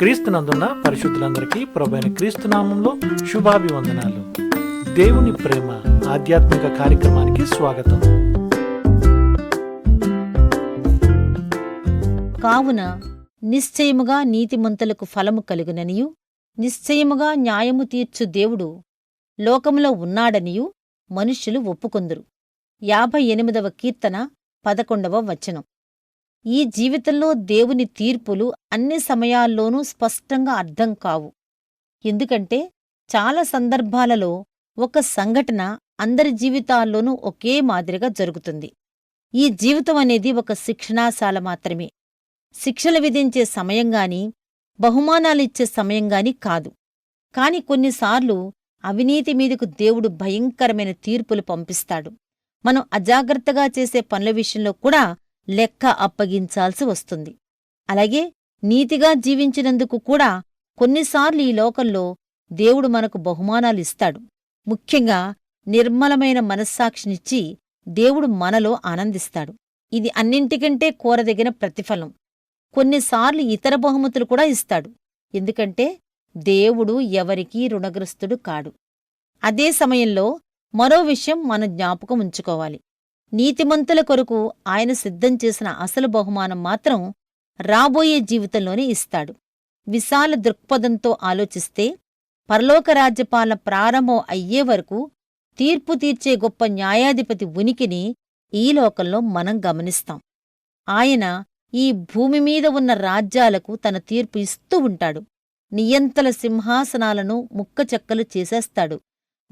క్రీస్తునందున్న పరిశుద్ధులందరికీ ప్రభైన క్రీస్తునామంలో శుభాభివందనాలు. దేవుని ప్రేమ ఆధ్యాత్మిక కార్యక్రమానికి స్వాగతం. కావున నిశ్చయముగా నీతిమంతులకు ఫలము కలుగుననియు నిశ్చయముగా న్యాయము తీర్చు దేవుడు లోకములో ఉన్నాడనియు మనుష్యులు ఒప్పుకొందురు. యాభై ఎనిమిదవ కీర్తన పదకొండవ వచనం. ఈ జీవితంలో దేవుని తీర్పులు అన్ని సమయాల్లోనూ స్పష్టంగా అర్థం కావు. ఎందుకంటే చాలా సందర్భాలలో ఒక సంఘటన అందరి జీవితాల్లోనూ ఒకే మాదిరిగా జరుగుతుంది. ఈ జీవితం అనేది ఒక శిక్షణాశాల మాత్రమే. శిక్షలు విధించే సమయంగాని బహుమానాలిచ్చే సమయంగాని కాదు. కాని కొన్నిసార్లు అవినీతి మీదకు దేవుడు భయంకరమైన తీర్పులు పంపిస్తాడు. మనం అజాగ్రత్తగా చేసే పనుల విషయంలో కూడా లెక్క అప్పగించాల్సి వస్తుంది. అలాగే నీతిగా జీవించినందుకు కూడా కొన్నిసార్లు ఈ లోకంలో దేవుడు మనకు బహుమానాలిస్తాడు ముఖ్యంగా నిర్మలమైన మనస్సాక్షినిచ్చి దేవుడు మనలో ఆనందిస్తాడు. ఇది అన్నింటికంటే కోరదగిన ప్రతిఫలం. కొన్నిసార్లు ఇతర బహుమతులు కూడా ఇస్తాడు. ఎందుకంటే దేవుడు ఎవరికీ రుణగ్రస్తుడు కాడు. అదే సమయంలో మరో విషయం మన జ్ఞాపకం ఉంచుకోవాలి. నీతిమంతుల కొరకు ఆయన సిద్ధం చేసిన అసలు బహుమానం మాత్రం రాబోయే జీవితంలోనే ఇస్తాడు. విశాల దృక్పథంతో ఆలోచిస్తే పరలోక రాజ్యపాలన ప్రారంభం అయ్యే వరకు తీర్పు తీర్చే గొప్ప న్యాయాధిపతి ఉనికిని ఈ లోకంలో మనం గమనిస్తాం. ఆయన ఈ భూమి మీద ఉన్న రాజ్యాలకు తన తీర్పు ఇస్తూ ఉంటాడు. నియంతల సింహాసనాలను ముక్కచెక్కలు చేసేస్తాడు.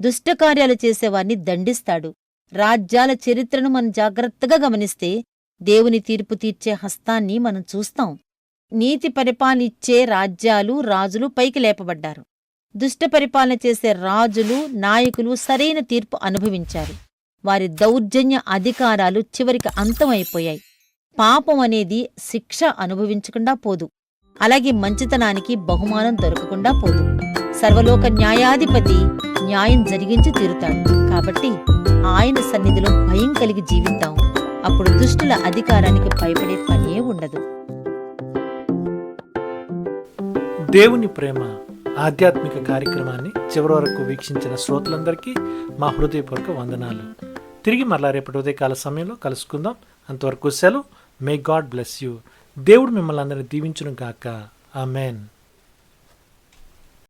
దుష్టకార్యాలు చేసేవాణ్ణి దండిస్తాడు. రాజ్యాల చరిత్రను మనం జాగ్రత్తగా గమనిస్తే దేవుని తీర్పు తీర్చే హస్తాన్ని మనం చూస్తాం. నీతి పరిపాలనిచ్చే రాజ్యాలు రాజులు పైకి లేపబడ్డారు. దుష్ట పరిపాలన చేసే రాజులు నాయకులు సరైన తీర్పు అనుభవించారు. వారి దౌర్జన్య అధికారాలు చివరికి అంతమైపోయాయి. పాపం అనేది శిక్ష అనుభవించకుండా పోదు. అలాగే మంచితనానికి బహుమానం దొరకకుండా పోదు. సర్వలోక న్యాయాధిపతి న్యాయం జరిగించి తీరుతాడు. కాబట్టి ఆయన సన్నిధిలో భయం కలిగి జీవిద్దాం. అప్పుడు దుష్టుల అధికారానికి భయపడే పనే ఉండదు. దేవుని ప్రేమ ఆధ్యాత్మిక కార్యక్రమాన్ని చివరి వరకు వీక్షించిన శ్రోతలందరికీ మా హృదయపూర్వక వందనాలు. తిరిగి మరలా రేపటి ఉదయకాల సమయంలో కలుసుకుందాం. అంతవరకు సెలవు. మే గాడ్ బ్లెస్ యూ దేవుడు మిమ్మల్ని అందరినీ దీవించును గాక ఆమెన్